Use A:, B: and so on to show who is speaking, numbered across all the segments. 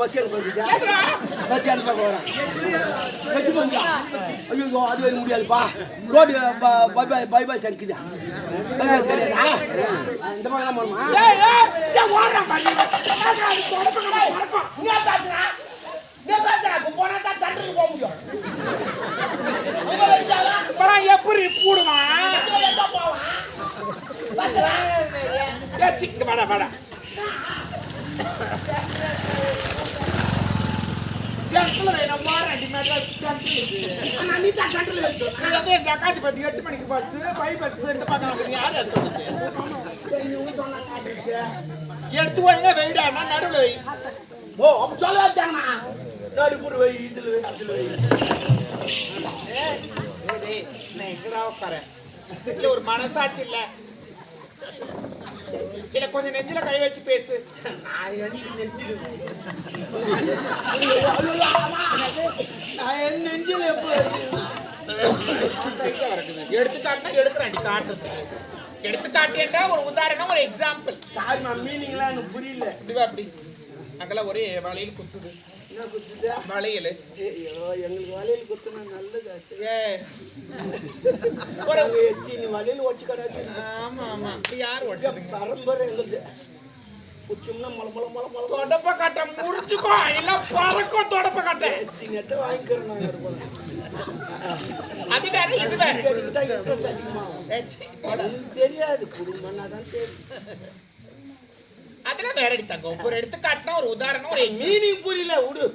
A: Bus ஏறி போயிடுச்சா bus ஏறி பார்க்க வரேன் வெட்டி பண்ணியா ஐயோ அது வரைக்கும் முடியாதுப்பா ரோடு பை பை பை பை கிடையாதா இந்த மாதிரி தான் போகணுமா
B: எப்படி கூடுவான்? சிக்க வச்சா போவான். சென்டர்ல வை, நான் வாரேன், டி, மெட்ராஸ் சென்டர்ல இருக்கு. ஆனா, நீ தான் சென்டர்ல வச்சு. நீ வந்து ஜக்காத்தி பத்தி எட்டு மணிக்கு பஸ் பை பஸ் இந்த பக்கம் யார்? எடுத்து ஒழுங்கா வெயிடானா நடுவில் வை
A: ஓ அப்ப சொல்ல வச்சாங்கண்ணா நடுப்புற வை இதுல வை அதுல வை
B: நான் எங்கடா உட்காரேன் இல்ல ஒரு மனசாட்சி இல்ல இல்ல கொஞ்சம் நெஞ்சில கை வச்சு பேசு.
A: நான் நெஞ்சில் நான் நெஞ்சில் எப்போ
B: எடுத்து காட்டினா எடுக்கிறேன் காட்டுறது. எடுத்து காட்டியா ஒரு உதாரணம் ஒரு எக்ஸாம்பிள்
A: சாரிம்மா மீனிங்லாம் எனக்கு புரியல.
B: இப்படிவா அப்படி அங்கெல்லாம் ஒரே வளையல் குத்துது.
A: என்ன குத்துதா
B: வளையல்
A: ஐயோ எங்களுக்கு வலையில் குத்துனா நல்லதாச்சு
B: ஏ
A: எத்தி நீ வலையில் வச்சு கடாச்சு
B: ஆமா ஆமா யார் ஓட்டுறீங்க
A: பரம்பரை எங்களுக்கு குச்சோம்னா மொள மொள
B: தொடப்ப கட்ட முடிச்சுக்கோ எல்லாம் பறக்கும் தொடப்ப கட்ட
A: எத்தி நெட்ட வாங்கிக்கிறேன் நாங்கள் இருப்போம்
B: அது வேற இது வேற
A: தெரியாது குடும்பம்னா தான் தெரியும்
B: அதெல்லாம் வேற தங்கம் ஒரு எடுத்து காட்டினா ஒரு உதாரணம் ஒரு.
A: மீனிங் புரியல விடு.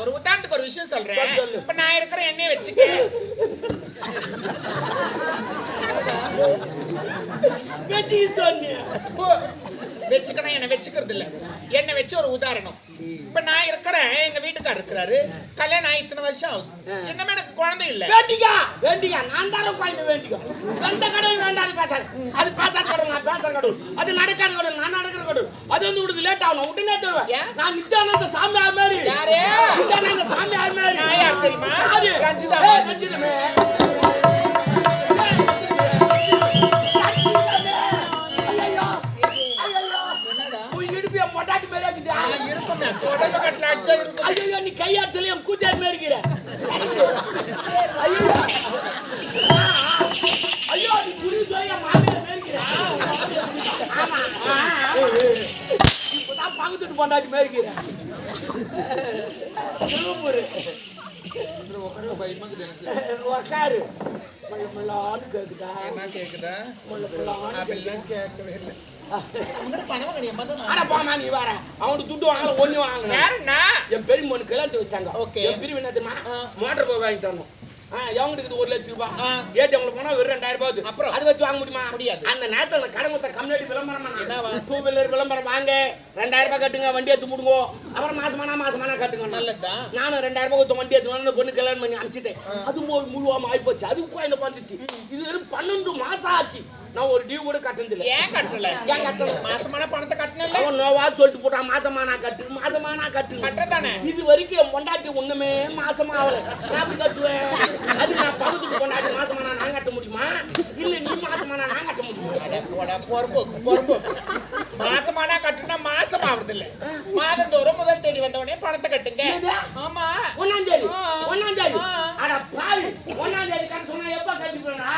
B: ஒரு உதாரணத்துக்கு ஒரு விஷயம் சொல்றேன். இப்ப நான் இருக்கிற எண்ணெயை வச்சுக்க. வச்சுக்கணும் என்ன வச்சுக்கிறது இல்ல என்ன வச்சு ஒரு உதாரணம். இப்ப நான் இருக்கிறேன் வீட்டுக்காரர் இருக்கிறாரு. கல்யாணம் ஆகி இத்தனை வருஷம் ஆகுது. என்னமே எனக்கு குழந்தை இல்ல?
A: வேண்டிக்கா வேண்டிக்கா. நான் தானே குழந்தை வேண்டிக்கோ. எந்த கடவுள் வேண்டாம் பேசாது. அது பேசாத கடவுள் நான் பேசுற கடவுள். அது நடக்காத கடவுள் நான் நடக்கிற கடவுள். அது வந்து விடுது லேட் ஆகணும். உடனே தருவேன்? நான் நித்யானந்த சாமியார் மாதிரி.
B: யாரு?
A: நித்யானந்த சாமியார் மாதிரி.
B: நான் யார் தெரியுமா? ரஞ்சிதா.
A: ரஞ்சிதமே. ஐயையோ, நீ மாதிரி இருக்கிற. ஐயோ. ஐயோ, நீ புரி மாமியார் ஆ. இப்பதான் பக்கத்துட்டு பொண்டாட்டி மாதிரி இருக்கிற. திருப்பூரு. உக்காரு. கேக்குதா?
B: கேக்குதா கேட்கவே இல்லை
A: போமா நீ வர அவனுக்கு துட்டு வாங்கல ஒண்ணு வாங்கல. என் பெரிய கல்யாணத்து வச்சாங்க. என் பிரிவு என்ன தெரியுமா? மோட்டர் போய் வாங்கி தரணும் ஆ, எவங்களுக்கு இது ஒரு லட்சம் ரூபாய். ஏடிஎம்ல போனா வெறும் ரெண்டாயிரம் ரூபாய்.
B: அப்புறம்?
A: அது வச்சு வாங்க முடியுமா?
B: முடியாது.
A: அந்த நேரத்துல கடன் கொடுத்த கம்யூனிட்டி விளம்பரம்? டூ வீலர் விளம்பரம் வாங்க. ரெண்டாயிரம் ரூபாய் கட்டுங்க வண்டி எடுத்து முடுங்க. அப்புறம் மாசமானா மாசமானா கட்டுங்க. நானும் ரெண்டாயிரம் ரூபாய் கொடுத்த வண்டி எடுத்து பொண்ணு கல்யாணம் பண்ணி அனுப்பிச்சிட்டேன். அது முழுவாம ஆயிப்போச்சு. அது குழந்தை வந்துச்சு இது பன்னெண்டு மாசம் ஆச்சு. நான் ஒரு டியூ கூட கட்டினது இல்லை
B: ஏன் கட்டல?
A: ஏன் கட்டல?
B: மாசமான பணத்தை கட்டணும்
A: அவன் நோவா சொல்லிட்டு போட்டான் மாசமானா கட்டு மாசமானா கட்டு
B: கட்டதானே
A: இது வரைக்கும் என் பொண்டாட்டி ஒண்ணுமே மாசமா ஆகல நான் கட்டுவேன்? அது நான் பக்கத்துக்கு பொண்டாட்டி மாசமானா நான் கட்ட முடியுமா? இல்ல நீ மாசமானா நான் கட்ட முடியுமா?
B: பொறுப்பு பொறுப்பு. மாசமானா கட்டுனா மாசம் ஆகுறது இல்ல. மாதந்தோறும் முதல் தேதி வந்த உடனே பணத்தை கட்டுங்க? ஆமா.
A: ஒன்னாம் தேதி. ஒன்னாம் தேதி. அட பாவி. ஒன்னாம் தேதி கட்ட சொன்னா எப்ப கட்டிப்பா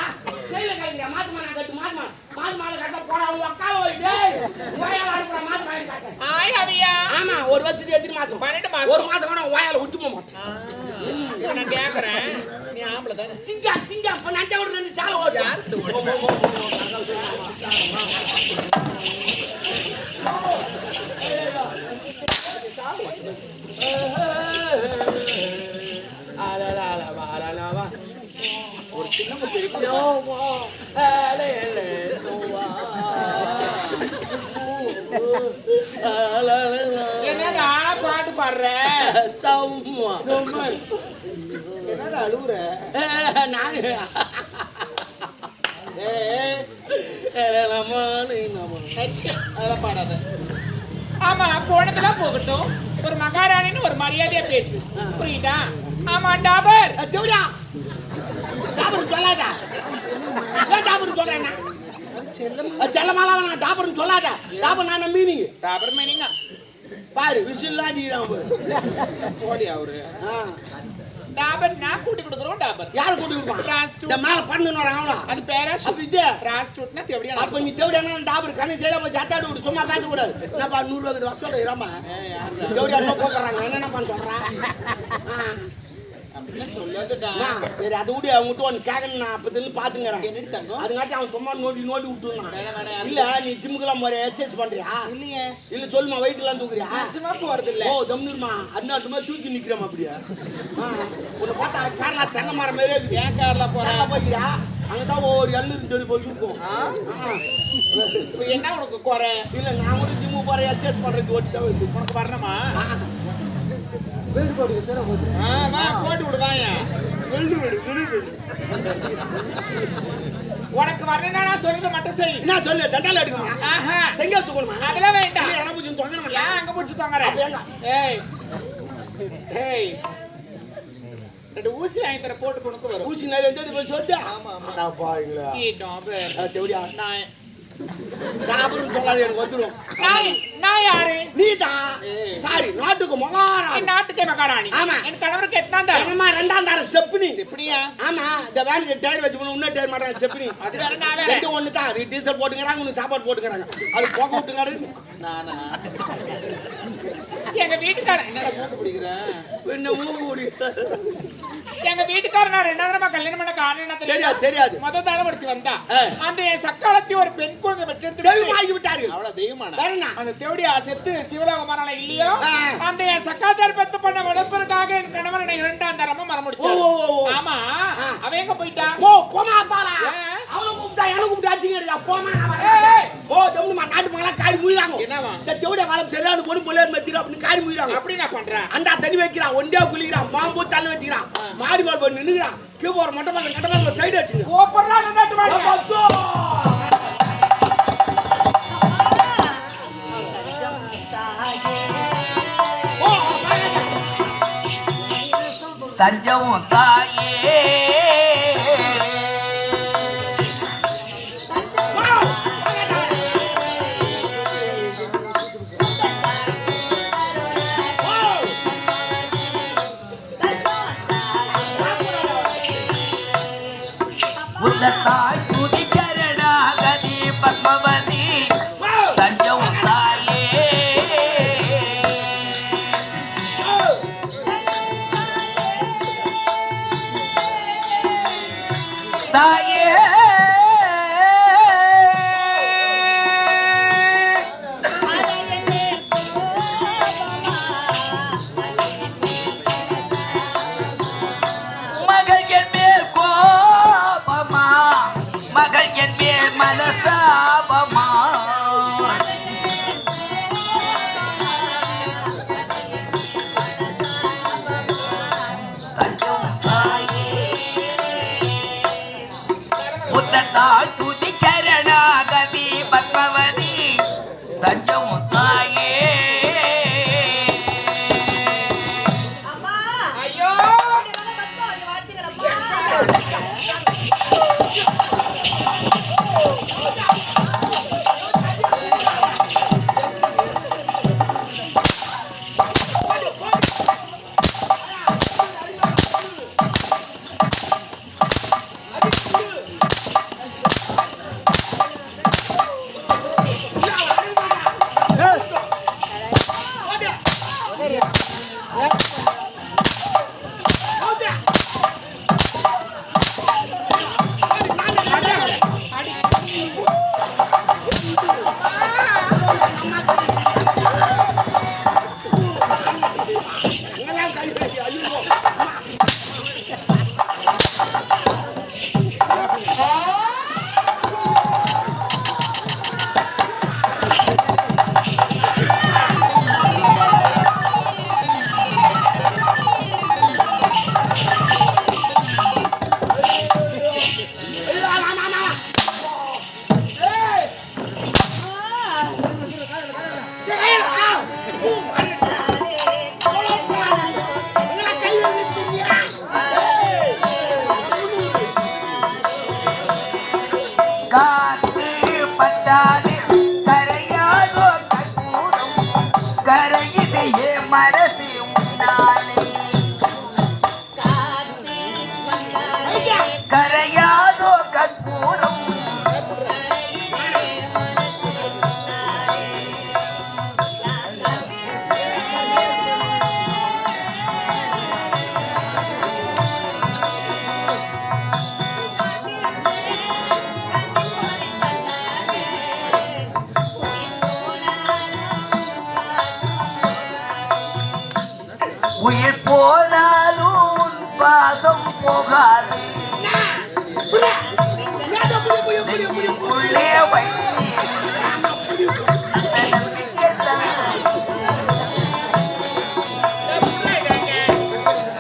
A: செய்ய கட்டிக்கிற மாசமானா கட்டு மாசமா? கட்ட போடா அவங்க அக்கா போயிட்டு வாயால அனுப்புற மாசமா கட்ட
B: ஆய் அவியா.
A: ஆமா ஒரு வருஷத்துக்கு எத்தனை மாசம்?
B: பன்னெண்டு
A: ஒரு
B: மாசம்
A: மாசம் கூட வாயால விட்டு போக மாட்டேன்
B: நான் கேக்குறேன். நீ ஆம்பளை தானே
A: சிங்கம் சிங்கம் இப்ப நஞ்சா விட்டு ரெண்டு சாலை ஓட்டு
B: யாருக்கு
A: ஒரு சின்ன
B: என்னடா பாட்டு பாடுற
A: சம்மா.
B: சும்மா என்னடா அழுவுற
A: நானு.
B: பாடாத ஆமா போனதெல்லாம் போகட்டும் ஒரு மகாராணின்னு ஒரு மரியாதையா பேசு புரியுதா ஆமா டாபர்
A: ஏ, தேவடியா. டாபர்னு சொல்லாத. ஏன் டாபர்னு சொல்றேன்னா? செல்லமாலாம் வேணாம், டாபர்னு சொல்லாத. டாபர் நான் மீனிங்
B: டாபர் மீனிங்க
A: பாரு விசில்லாம் பாரு.
B: போடி அவரு
A: ஆ.
B: டாபர் நான் கூட்டி கொடுக்குறோம் டாபர்.
A: யாரு கூட்டி கொடுப்பான்?
B: Prostitute.
A: இந்த மேல
B: அது பேரா
A: இது.
B: எப்படியா
A: அப்ப நீ தேவையான டாபர்? கண்ணு போய் சத்தாடி விடு சும்மா பேச கூடாது என்னப்பா நூறு ரூபாய்க்கு வருஷம் இராம தேவையா என்ன போக்குறாங்க என்னென்ன பண்ண சரி அதை விடு அவங்க விட்டு ஒன்று கேட்கணும் நான் அப்ப தின்னு அதுங்காட்டி அவன் சும்மா நோண்டி நோண்டி விட்டுருந்தான். இல்ல நீ ஜிம்முக்கெல்லாம் போற எக்ஸசைஸ் பண்றியா?
B: இல்லையே.
A: இல்ல சொல்லுமா வெயிட்லாம் தூக்குறியா?
B: போறது இல்ல
A: ஓ தம்னுமா அதனால மாதிரி தூக்கி நிக்கிறோம் அப்படியா. உன்னை பார்த்தா கேரளா தென்னை மரம் மாதிரியே இருக்குது.
B: ஏன்
A: கேரளா ஒரு எண்ணூறு சொல்லி போய் சுருக்கும்
B: ஆ? இப்ப என்ன உனக்கு குறை?
A: இல்ல நான் கூட ஜிம்மு போறேன் எக்ஸசைஸ் பண்றதுக்கு ஓட்டி தான் வருது
B: உனக்கு வரணுமா?
A: வீடு
B: வா போட்டு விடுவாயா
A: வெள்ளு வீடு வெள்ளு வீடு
B: உனக்கு வரணும்னா நான் சொல்றது மட்டும் செய்.
A: என்ன சொல்லு? தண்டால எடுக்கணுமா
B: ஆஹா.
A: செங்கல் தூக்கணுமா?
B: அதெல்லாம் வேண்டாம்.
A: இல்ல இடம் பூச்சி தொங்கணுமா
B: ஏன் அங்க பிடிச்சி தொங்குற?
A: அப்ப எங்க?
B: ஏய். ஏய். ரெண்டு ஊசி வாங்கி தர போட்டு கொண்டு வரும்.
A: ஊசி நிறைய எடுத்து போய் சொல்லிட்டு?
B: ஆமா ஆமா.
A: நான் பாருங்களா
B: நான்
A: நான் அப்புறம் சொல்லாது எனக்கு வந்துடும்
B: நான் யாரு?
A: நீ தான். சாரி நாட்டுக்கு மகாரா
B: என் நாட்டுக்கே மகாராணி
A: ஆமா.
B: என் கணவருக்கு எத்தனாம் தரம்
A: என்னமா ரெண்டாம் தாரம் ஸ்டெப்னி
B: எப்படியா
A: ஆமா இந்த வேனுக்கு டயர் வச்சு போன இன்னும் டயர் மாட்டாங்க ஸ்டெப்னி
B: அது வேற நான்
A: ரெண்டு ஒண்ணு தான் அது டீசல் போட்டுக்கிறாங்க உனக்கு சாப்பாடு போட்டுக்கிறாங்க. அது போக விட்டுங்கிறது
B: நானா? எங்க வீட்டுக்காரன். என்னடா மூக்கு பிடிக்கிறேன்
A: என்ன மூக்கு குடி
B: எங்க வீட்டுக்காரன் நான் ரெண்டாவது கல்யாணம் பண்ண காரணம்?
A: தெரியாது தெரியாது
B: முத தடவை ஒருத்தி வந்தா. அந்த சக்காலத்தி ஒரு பெண் குழந்தை பெற்றெடுத்து
A: தெய்வம் ஆகி விட்டார்கள்
B: அவ்வளவு தெய்வமான அந்த தேவடியா செத்து சிவலோகமான இல்லையோ. அந்த என் சக்காத்தார் பெத்து பண்ண வளர்ப்பதற்காக என் என்னை இரண்டாம் தரமா மரமுடிச்சு
A: ஓ, ஓ, ஓ, ஓ.
B: ஆமா. அவன் எங்க போயிட்டா
A: ஓ போமா? அவளை கூப்பிட்டா எனக்கு கூப்பிட்டு அடிச்சுங்க போமா. ஓ நாட்டு மக்களா காரி முயிறாங்க? இந்த செவடிய காலம் சரியா அது பொண்ணு பொண்ணு மெத்திரா அப்படின்னு காரி முயிறாங்க.
B: அப்படி நான் பண்றேன்.
A: அண்டா தண்ணி வைக்கிறான் ஒண்டியா குளிக்கிறான் மாம்பூ தண்ணி வச்சுக்கிறான். மாடி மாடு போய் நின்னுக்கிறான். கீழே ஒரு மொட்டை பாத்திரம் கட்ட பாத்திரம் சைடு வச்சுங்க
B: கோபப்படுறான் நாட்டு மாடு.
C: தஞ்சவும் தாயே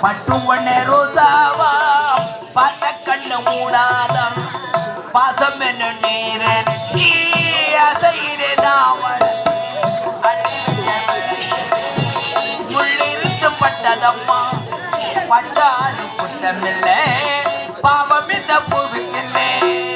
C: பட்டு ரோசாவா? பார்த்த கண்ணு மூடாதம். பாசம் என்ன நீரன் அசையிலே நாவல். முள்ளிருந்து பட்டதம்மா பட்டாலும் குற்றமில்லை பாவம் இந்த பூவிக்கில்லை.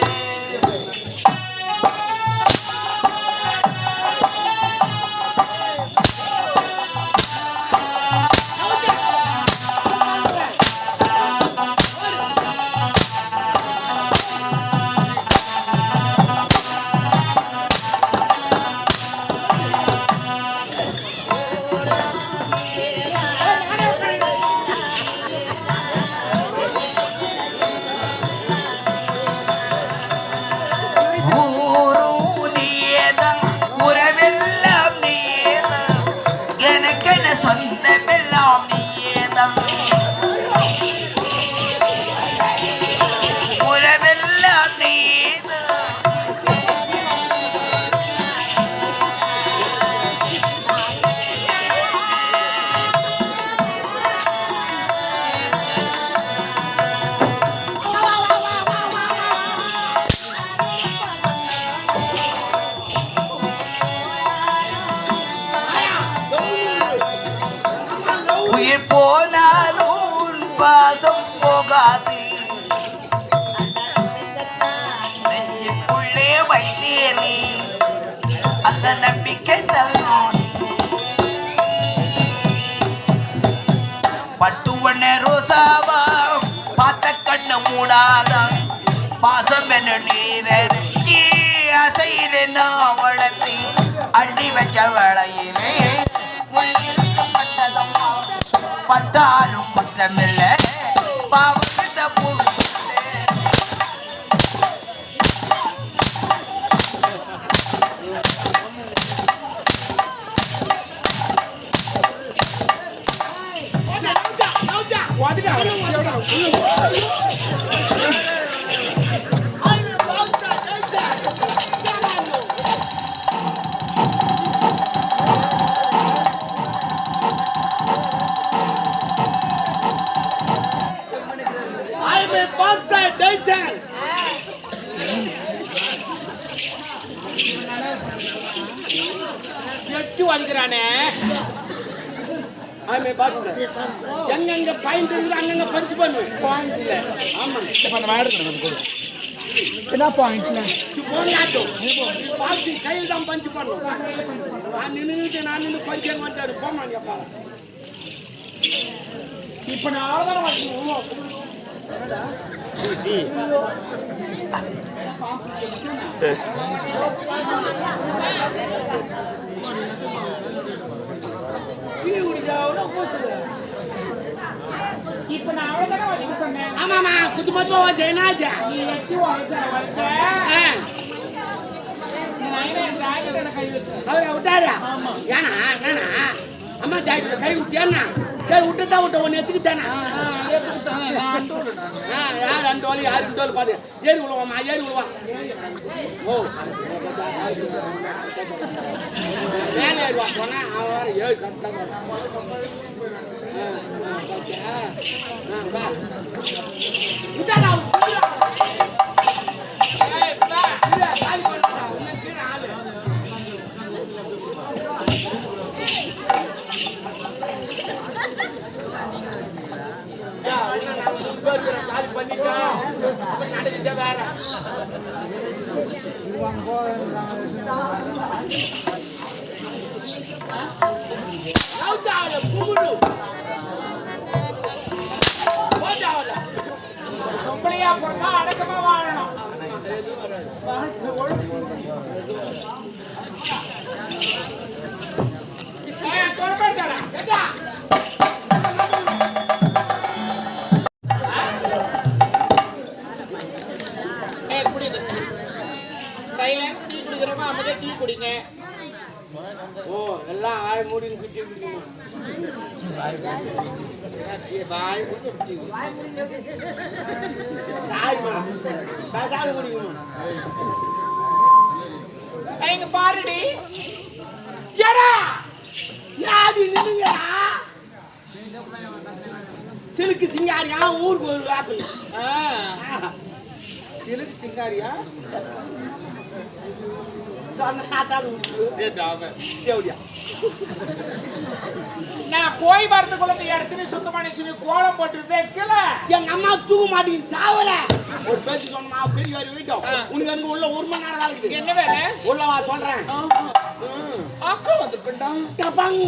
C: உயிர் போனாலும் பாதம் போகாது. நெஞ்சுக்குள்ளே வைத்தேனே அந்த நம்பிக்கை தான் பட்டுவண்ண ரோசாவா பார்த்த கண்ணு மூடாதா. பாசம் என்ன நீரச்சி அசையிலே நான் வளர்த்தி அள்ளி வச்ச வளையிலே பட்டாலும் குற்றமில்லை பாவத்த பூவிலே
A: I'm ஆமே பாத்து. எங்கெங்க பாயிண்ட் இருக்குது அங்கங்க பஞ்ச் பண்ணுவேன் பாயிண்ட் இல்ல. ஆமா. இப்ப அந்த மாதிரி இருக்கணும் என்ன பாயிண்ட் போனாட்டும் பாத்து கையில் தான் பஞ்ச் பண்ணும் நான் நின்னுட்டு நான் நின்று பஞ்ச் எங்க வந்தாரு போமாங்க பாரு இப்ப நான் அவ்வளவுதான் வரணும்
B: இப்ப நான் அவ்வளவுதானே வலிக்க சொன்னேன்.
A: ஆமாமா குத்து மத்து ஜெயனாஜா
B: நீ எட்டி உழைச்ச உழைச்ச நீ நாயினா என் ஜாக்கெட் கை வச்ச
A: அவரை விட்டாரா? ஏனா ஏனா அம்மா ஜாக்கெட்ல கை விட்டியானா சரி விட்டு தான் விட்ட ஒன்று எடுத்துக்கிட்டானா ஆ. யார் ரெண்டு டோல் யார் ரெண்டு டோல் பாத்து ஏறி விழுவாமா ஏறி விழுவா ஓ மேலே ஏறுவா போனா அவன் வேற ஏழு கரெக்டாக வா பண்ணிட்டோம் நடந்துச்சா வேற ரவுட்டாவில் கும்பிடு போட்டாவில்
B: பொம்பளையா பிறந்தா அடக்கமா வாழணும் தொடர்பு தரேன் கேட்டா?
A: ஓ எல்லாம் ஆய மூடின்னு கிட்டி
B: வாய் மூடி
A: பேசாத குடிக்கணும்
B: பாருடி. ஏடா
A: யாரு நின்னுங்கடா சிலுக்கு சிங்காரியா? ஊருக்கு ஒரு ஆப்பிள்
D: சிலுக்கு சிங்காரியா
B: நான் போய் வரதுக்குள்ள இந்த இடத்துல சுத்தமா நினைச்சு கோலம் போட்டு வைக்கல
A: எங்க அம்மா தூக்க மாட்டேங்குது சாவல ஒரு பேச்சு சொன்னா பெரிய வாரி வீட்டும் உனக்கு எனக்கு உள்ள ஒரு மணி நேரம் இருக்குது
B: என்ன வேலை
A: உள்ள வா சொல்றேன்
D: அக்கா வந்து
A: டபங்